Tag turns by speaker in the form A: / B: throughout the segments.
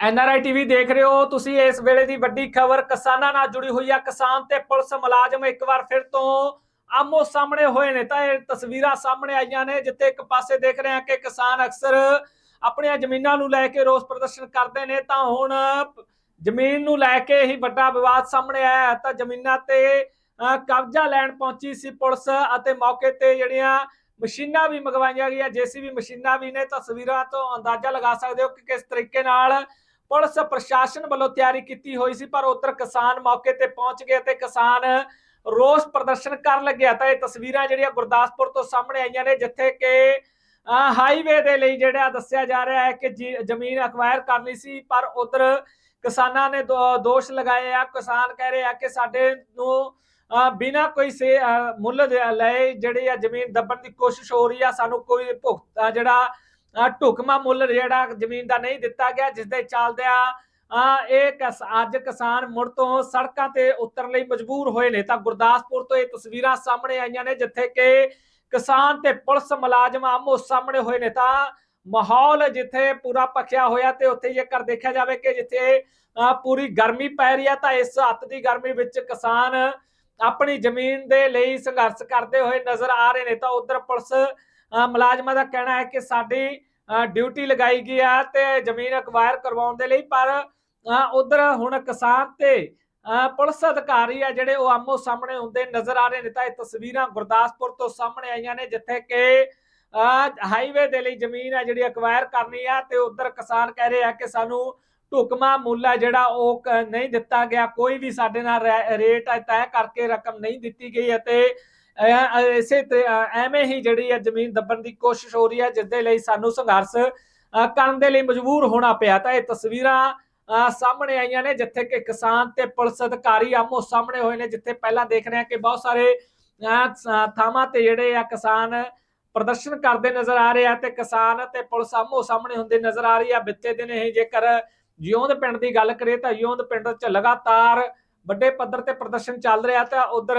A: NRI TV ਦੇਖ ਰਹੇ ਹੋ। ਤੁਸੀਂ ਇਸ ਵੇਲੇ ਦੀ ਵੱਡੀ ਖਬਰ, ਕਿਸਾਨਾਂ ਨਾਲ ਜੁੜੀ ਹੋਈ ਆ ਕਿਸਾਨ ਤੇ ਪੁਲਿਸ ਮੁਲਾਜ਼ਮ ਇੱਕ ਵਾਰ ਫਿਰ ਤੋਂ ਆਮੋ ਸਾਹਮਣੇ ਹੋਏ ਨੇ। ਤਾਂ ਇਹ ਤਸਵੀਰਾਂ ਸਾਹਮਣੇ ਆਈਆਂ ਨੇ, ਜਿੱਥੇ ਇੱਕ ਪਾਸੇ ਦੇਖ ਰਹੇ ਹਾਂ ਕਿ ਕਿਸਾਨ ਅਕਸਰ ਆਪਣੀਆਂ ਜ਼ਮੀਨਾਂ ਨੂੰ ਲੈ ਕੇ ਰੋਸ ਪ੍ਰਦਰਸ਼ਨ ਕਰਦੇ ਨੇ। ਤਾਂ ਹੁਣ ਜ਼ਮੀਨ ਨੂੰ ਲੈ ਕੇ ਹੀ ਵੱਡਾ ਵਿਵਾਦ ਸਾਹਮਣੇ ਆਇਆ ਤਾਂ ਜ਼ਮੀਨਾਂ ਤੇ ਕਬਜ਼ਾ ਲੈਣ ਪਹੁੰਚੀ ਸੀ ਪੁਲਿਸ ਅਤੇ ਮੌਕੇ ਤੇ ਜਿਹੜੀਆਂ ਮਸ਼ੀਨਾਂ ਵੀ ਮੰਗਵਾਈਆਂ ਗਈਆਂ, ਜੀਸੀਬੀ ਮਸ਼ੀਨਾਂ ਵੀ ਨੇ। ਤਸਵੀਰਾਂ ਤੋਂ ਅੰਦਾਜ਼ਾ ਲਗਾ ਸਕਦੇ ਹੋ ਕਿ ਕਿਸ ਤਰੀਕੇ ਨਾਲ ਪੁਲਿਸ ਪ੍ਰਸ਼ਾਸਨ ਵੱਲੋਂ ਤਿਆਰੀ ਕੀਤੀ ਹੋਈ ਸੀ ਪਰ ਉਧਰ ਕਿਸਾਨ ਮੌਕੇ ਤੇ ਪਹੁੰਚ ਗਏ ਤੇ ਕਿਸਾਨ ਰੋਸ ਪ੍ਰਦਰਸ਼ਨ ਕਰਨ ਲੱਗਿਆ। ਤਾਂ ਇਹ ਤਸਵੀਰਾਂ ਜਿਹੜੀਆਂ ਗੁਰਦਾਸਪੁਰ ਤੋਂ ਸਾਹਮਣੇ ਆਈਆਂ ਨੇ ਜਿੱਥੇ ਕਿ ਹਾਈਵੇ ਦੇ ਲਈ ਜਿਹੜਾ ਦੱਸਿਆ ਜਾ ਰਿਹਾ ਹੈ ਕਿ ਜ਼ਮੀਨ ਅਕਵਾਇਰ ਕਰ ਲਈ ਸੀ ਪਰ ਉਧਰ ਕਿਸਾਨਾਂ ਨੇ ਦੋ- ਦੋਸ਼ ਲਗਾਏ ਆ। ਕਿਸਾਨ ਕਹਿ ਰਹੇ ਆ ਕਿ ਸਾਡੇ ਨੂੰ ਅਹ, ਬਿਨਾਂ ਕੋਈ ਸੇ ਮੁੱਲ ਲਏ ਜਿਹੜੀ ਆ ਜ਼ਮੀਨ ਦੱਬਣ ਦੀ ਕੋਸ਼ਿਸ਼ ਹੋ ਰਹੀ ਆ ਸਾਨੂੰ ਕੋਈ ਭੁਗਤ ਜਿਹੜਾ ਢੁਕਮਾ ਮੁੱਲ ਜਿਹੜਾ ਜ਼ਮੀਨ ਦਾ ਨਹੀਂ ਦਿੱਤਾ ਗਿਆ ਜਿਸ ਦੇ ਚੱਲਦਿਆਂ ਅਹ, ਇਹ ਅੱਜ ਕਿਸਾਨ ਮੁੜ ਤੋਂ ਸੜਕਾਂ ਤੇ ਉਤਰਨ ਲਈ ਮਜਬੂਰ ਹੋਏ ਨੇ। ਤਾਂ ਗੁਰਦਾਸਪੁਰ ਤੋਂ ਇਹ ਤਸਵੀਰਾਂ ਸਾਹਮਣੇ ਆਈਆਂ ਨੇ ਜਿੱਥੇ ਕਿ ਕਿਸਾਨ ਤੇ ਪੁਲਿਸ ਮੁਲਾਜ਼ਮ ਆਮੋ ਸਾਹਮਣੇ ਹੋਏ ਨੇ। ਤਾਂ ਮਾਹੌਲ ਜਿੱਥੇ ਪੂਰਾ ਪੱਖਿਆ ਹੋਇਆ ਤੇ ਉੱਥੇ ਜੇਕਰ ਦੇਖਿਆ ਜਾਵੇ ਕਿ ਜਿੱਥੇ ਪੂਰੀ ਗਰਮੀ ਪੈ ਰਹੀ ਹੈ ਤਾਂ ਇਸ ਹੱਤ ਦੀ ਗਰਮੀ ਵਿੱਚ ਕਿਸਾਨ ਆਪਣੀ ਜ਼ਮੀਨ ਦੇ ਲਈ ਸੰਘਰਸ਼ ਕਰਦੇ ਹੋਏ ਨਜ਼ਰ ਆ ਰਹੇ ਨੇ। ਤਾਂ ਉਧਰ ਪੁਲਿਸ ਮੁਲਾਜ਼ਮਾਂ ਦਾ ਕਹਿਣਾ ਹੈ ਕਿ ਸਾਡੀ ਡਿਊਟੀ ਲਗਾਈ ਗਈ ਹੈ ਤੇ ਜ਼ਮੀਨ ਅਕਵਾਇਰ ਕਰਵਾਉਣ ਦੇ ਲਈ, ਪਰ ਉਧਰ ਹੁਣ ਕਿਸਾਨ ਤੇ ਪੁਲਿਸ ਅਧਿਕਾਰੀ ਆ ਜਿਹੜੇ ਉਹ ਆਮੋ ਸਾਹਮਣੇ ਹੁੰਦੇ ਨਜ਼ਰ ਆ ਰਹੇ ਨੇ ਤਾਂ ਇਹ ਤਸਵੀਰਾਂ ਗੁਰਦਾਸਪੁਰ ਤੋਂ ਸਾਹਮਣੇ ਆਈਆਂ ਨੇ ਜਿੱਥੇ ਕਿ ਹਾਈਵੇ ਦੇ ਲਈ ਜ਼ਮੀਨ ਹੈ ਜਿਹੜੀ ਅਕਵਾਇਰ ਕਰਨੀ ਆ ਤੇ ਉਧਰ ਕਿਸਾਨ ਕਹਿ ਰਹੇ ਆ ਕਿ ਸਾਨੂੰ ਢੁਕਮਾ ਮੁੱਲ ਹੈ ਜਿਹੜਾ ਉਹ ਨਹੀਂ ਦਿੱਤਾ ਗਿਆ, ਕੋਈ ਵੀ ਸਾਡੇ ਨਾਲ ਰੈ- ਰੇਟ ਤੈਅ ਕਰਕੇ ਰਕਮ ਨਹੀਂ ਦਿੱਤੀ ਗਈ ਅਤੇ ਇਸੇ ਤੇ ਐਵੇਂ ਹੀ ਜਿਹੜੀ ਹੈ ਜ਼ਮੀਨ ਦੱਬਣ ਦੀ ਕੋਸ਼ਿਸ਼ ਹੋ ਰਹੀ ਹੈ ਜਿਸ ਦੇ ਲਈ ਸਾਨੂੰ ਸੰਘਰਸ਼ ਕਰਨ ਦੇ ਲਈ ਮਜਬੂਰ ਹੋਣਾ ਪਿਆ। ਤਾਂ ਇਹ ਤਸਵੀਰਾਂ ਸਾਹਮਣੇ ਆਈਆਂ ਨੇ, ਜਿੱਥੇ ਕਿ ਕਿਸਾਨ ਤੇ ਪੁਲਿਸ ਅਧਿਕਾਰੀ ਆਮੋ ਸਾਹਮਣੇ ਹੋਏ ਨੇ, ਜਿੱਥੇ ਪਹਿਲਾਂ ਦੇਖ ਰਹੇ ਹਾਂ ਕਿ ਬਹੁਤ ਸਾਰੇ ਥਾਵਾਂ ਤੇ ਜਿਹੜੇ ਆ ਕਿਸਾਨ ਪ੍ਰਦਰਸ਼ਨ ਕਰਦੇ ਨਜ਼ਰ ਆ ਰਹੇ ਆ ਤੇ ਕਿਸਾਨ ਤੇ ਪੁਲਿਸ ਆਮੋ ਸਾਹਮਣੇ ਹੁੰਦੇ ਨਜ਼ਰ ਆ ਰਹੀ ਆ। ਬਿੱਤੇ ਦਿਨ ਇਹ ਜੇਕਰ ਜਿਉਂਦ ਪਿੰਡ ਦੀ ਗੱਲ ਕਰੀਏ ਤਾਂ ਜਿਉਂਦ ਪਿੰਡ 'ਚ ਲਗਾਤਾਰ ਵੱਡੇ ਪੱਧਰ ਤੇ ਪ੍ਰਦਰਸ਼ਨ ਚੱਲ ਰਿਹਾ ਤਾਂ ਉਧਰ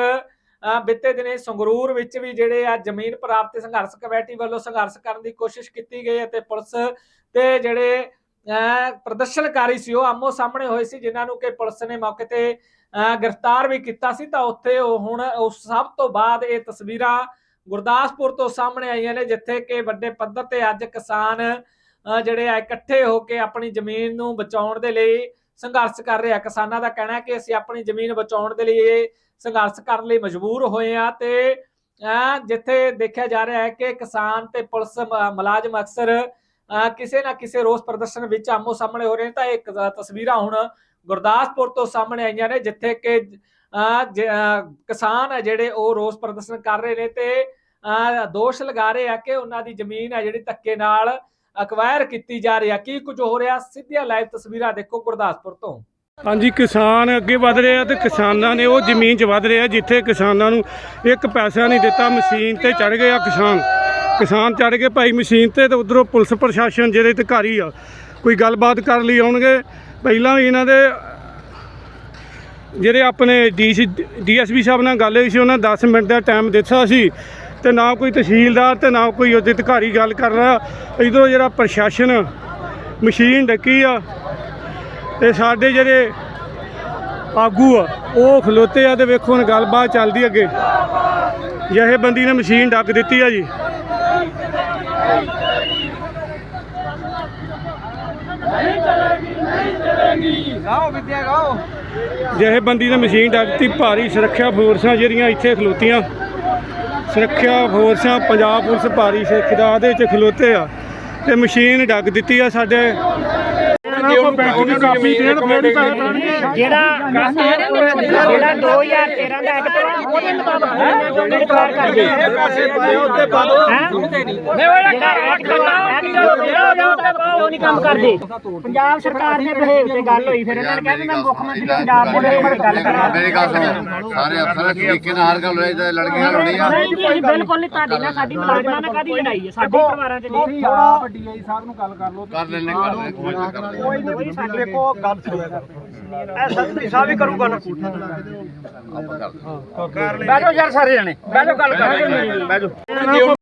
A: ਬਿੱਤੇ ਦਿਨੇ ਸੰਗਰੂਰ ਵਿੱਚ ਵੀ ਜਿਹੜੇ ਆ ਜ਼ਮੀਨ ਪ੍ਰਾਪਤੀ ਸੰਘਰਸ਼ ਕਮੇਟੀ ਵੱਲੋਂ ਸੰਘਰਸ਼ ਕਰਨ ਦੀ ਕੋਸ਼ਿਸ਼ ਕੀਤੀ ਗਈ ਹੈ ਪੁਲਿਸ ਤੇ ਜਿਹੜੇ ਪ੍ਰਦਰਸ਼ਨਕਾਰੀ ਸੀ ਉਹ ਆਮੋ ਸਾਹਮਣੇ ਹੋਏ ਸੀ ਜਿਨ੍ਹਾਂ ਨੂੰ ਕਿ ਪੁਲਿਸ ਨੇ ਮੌਕੇ ਤੇ ਅਹ, ਗ੍ਰਿਫਤਾਰ ਵੀ ਕੀਤਾ ਸੀ। ਤਾਂ ਉੱਥੇ ਉਹ ਹੁਣ ਉਸ ਸਭ ਤੋਂ ਬਾਅਦ ਇਹ ਤਸਵੀਰਾਂ ਗੁਰਦਾਸਪੁਰ ਤੋਂ ਸਾਹਮਣੇ ਆਈਆਂ ਨੇ ਜਿੱਥੇ ਕਿ ਵੱਡੇ ਪੱਧਰ ਤੇ ਅੱਜ ਕਿਸਾਨ ਜਿਹੜੇ ਆ ਇਕੱਠੇ ਹੋ ਕੇ ਆਪਣੀ ਜ਼ਮੀਨ ਨੂੰ ਬਚਾਉਣ ਦੇ ਲਈ ਸੰਘਰਸ਼ ਕਰ ਰਿਹਾ। ਕਿਸਾਨਾਂ ਦਾ ਕਹਿਣਾ ਹੈ ਕਿ ਅਸੀਂ ਆਪਣੀ ਜ਼ਮੀਨ ਬਚਾਉਣ ਦੇ ਲਈ ਸੰਘਰਸ਼ ਕਰਨ ਲਈ ਮਜਬੂਰ ਹੋਏ ਆ ਤੇ ਜਿੱਥੇ ਦੇਖਿਆ ਜਾ ਰਿਹਾ ਹੈ ਕਿ ਕਿਸਾਨ ਤੇ ਪੁਲਿਸ ਮੁਲਾਜ਼ਮ ਅਕਸਰ ਕਿਸੇ ਨਾ ਕਿਸੇ ਰੋਸ ਪ੍ਰਦਰਸ਼ਨ ਵਿੱਚ ਆਮੋ ਸਾਹਮਣੇ ਹੋ ਰਹੇ ਨੇ। ਤਾਂ ਇਹ ਤਸਵੀਰਾਂ ਹੁਣ ਗੁਰਦਾਸਪੁਰ ਤੋਂ ਸਾਹਮਣੇ ਆਈਆਂ ਨੇ, ਜਿੱਥੇ ਕਿ ਅਹ, ਕਿਸਾਨ ਹੈ ਜਿਹੜੇ ਉਹ ਰੋਸ ਪ੍ਰਦਰਸ਼ਨ ਕਰ ਰਹੇ ਨੇ ਤੇ, ਅਹ, ਦੋਸ਼ ਲਗਾ ਰਹੇ ਆ ਕਿ ਉਹਨਾਂ ਦੀ ਜ਼ਮੀਨ ਹੈ ਜਿਹੜੀ ਧੱਕੇ ਨਾਲ ਅਕਵਾਇਰ ਕੀਤੀ ਜਾ ਰਹੀ ਆ। ਕੀ ਕੁਝ ਹੋ ਰਿਹਾ? ਸਿੱਧੀਆਂ ਲਾਈਵ ਤਸਵੀਰਾਂ ਦੇਖੋ ਗੁਰਦਾਸਪੁਰ ਤੋਂ।
B: ਹਾਂਜੀ, ਕਿਸਾਨ ਅੱਗੇ ਵਧ ਰਹੇ ਆ ਤੇ ਕਿਸਾਨਾਂ ਨੇ ਉਹ ਜ਼ਮੀਨ 'ਚ ਵਧ ਰਹੇ ਆ, ਜਿੱਥੇ ਕਿਸਾਨਾਂ ਨੂੰ ਇੱਕ ਪੈਸਾ ਨਹੀਂ ਦਿੱਤਾ, ਮਸ਼ੀਨ ਤੇ ਚੜ ਗਏ ਆ ਕਿਸਾਨ। ਕਿਸਾਨ ਚੜ ਗਏ, ਭਾਈ ਮਸ਼ੀਨ ਤੇ ਤੇ ਉਧਰੋਂ ਪੁਲਿਸ ਪ੍ਰਸ਼ਾਸਨ ਜਿਹੜੇ ਅਧਿਕਾਰੀ ਆ, ਕੋਈ ਗੱਲਬਾਤ ਕਰ ਲਈ ਆਉਣਗੇ। ਪਹਿਲਾਂ ਵੀ ਇਹਨਾਂ ਦੇ ਜਿਹੜੇ ਆਪਣੇ ਡੀਸੀ, ਡੀਐਸਪੀ ਸਾਹਿਬ ਨਾਲ ਗੱਲ ਹੋਈ ਸੀ, ਉਹਨਾਂ 10 ਮਿੰਟ ਦਾ ਟਾਈਮ ਦਿੱਤਾ ਸੀ। ਤੇ ਨਾ ਕੋਈ ਤਹਿਸੀਲਦਾਰ ਤੇ ਨਾ ਕੋਈ ਉਹਦੇ ਅਧਿਕਾਰੀ ਗੱਲ ਕਰ ਰਿਹਾ। ਇਧਰੋਂ ਜਿਹੜਾ ਪ੍ਰਸ਼ਾਸਨ ਮਸ਼ੀਨ ਡੱਕੀ ਆ ਤੇ ਸਾਡੇ ਜਿਹੜੇ ਆਗੂ ਆ ਉਹ ਖਲੋਤੇ ਆ ਤੇ ਵੇਖੋ ਹੁਣ ਗੱਲਬਾਤ ਚੱਲਦੀ ਅੱਗੇ। ਜਿਹੇ ਬੰਦੀ ਨੇ ਮਸ਼ੀਨ ਡੱਕ ਦਿੱਤੀ ਆ ਜੀ। ਜਿਹੇ ਬੰਦੀ ਨੇ ਮਸ਼ੀਨ ਡੱਕ ਦਿੱਤੀ ਭਾਰੀ ਸੁਰੱਖਿਆ ਫੋਰਸਾਂ ਜਿਹੜੀਆਂ ਇੱਥੇ ਖਲੋਤੀਆਂ। ਸੁਰੱਖਿਆ ਫੋਰਸਾਂ ਪੰਜਾਬ ਪੁਲਿਸ ਭਾਰੀ ਸਿੱਖਦਾ ਦੇ ਵਿੱਚ ਖਲੋਤੇ ਆ ਤੇ ਮਸ਼ੀਨ ਡੱਕ ਦਿੱਤੀ ਆ ਸਾਡੇ।
C: ਜਿਹੜਾ ਜਿਹੜਾ 2013 ਦਾ ਐਕਟ ਵਾ ਉਹਦੇ ਮੁਤਾਬਕ ਰਿਕਾਰਡ ਕਰਦੇ
B: ਪੈਸੇ ਪਾਏ ਉੱਤੇ ਪਾ ਦੋ
C: ਜਿਹੜਾ ਐਕਟ ਵਾ ਐਕਟ ਜਿਹੜਾ ਉਹਦੇ ਮੁਤਾਬਕ ਉਹ ਨਹੀਂ ਕੰਮ ਕਰਦੇ। ਪੰਜਾਬ ਸਰਕਾਰ ਦੇ ਬਿਹੇਵ ਤੇ ਗੱਲ ਹੋਈ ਫਿਰ ਇਹਨਾਂ ਨੇ ਕਿਹਾ ਵੀ ਮੈਂ ਮੁੱਖ ਮੰਤਰੀ ਪੰਜਾਬ ਦੇ ਬਿਹੇਵ ਤੇ ਗੱਲ ਕਰਾਂ
D: ਮੇਰੀ ਗੱਲ ਸੁਣੋ ਸਾਰੇ ਅਫਸਰ ਤਰੀਕੇ ਨਾਲ ਹਰ ਗੱਲ ਹੋਈ ਤੇ ਲੜਕੀਆਂ ਲੜੀਆਂ
C: ਨਹੀਂ ਜੀ ਅਸੀਂ ਬਿਲਕੁਲ ਨਹੀਂ ਤੁਹਾਡੀ ਨਾਲ ਸਾਡੀ ਮੁਲਾਜ਼ਮਾਂ ਨਾਲ ਕਾਦੀ ਲੜਾਈ ਹੈ? ਸਾਡੇ ਪਰਿਵਾਰਾਂ ਚ ਨਹੀਂ
D: ਕਰ ਲੈਣੇ ਕਰ ਲੈਣੇ ਕੋਈ ਨਾ ਕਰ ਲੈਣੇ
C: ਕੋਈ ਸਾਡੇ
B: ਦੇਖੋ ਗੱਲ ਸੁਣਿਆ ਐਸਐਸਪੀ ਸਾਹਿਬ ਵੀ ਕਰੂਗਾ ਨਾ।
D: ਆਪਾਂ ਕਰ ਲੈਣੇ
C: ਬੈਠੋ ਯਾਰ ਸਾਰੇ ਜਣੇ। ਬੈਠੋ ਗੱਲ ਕਰ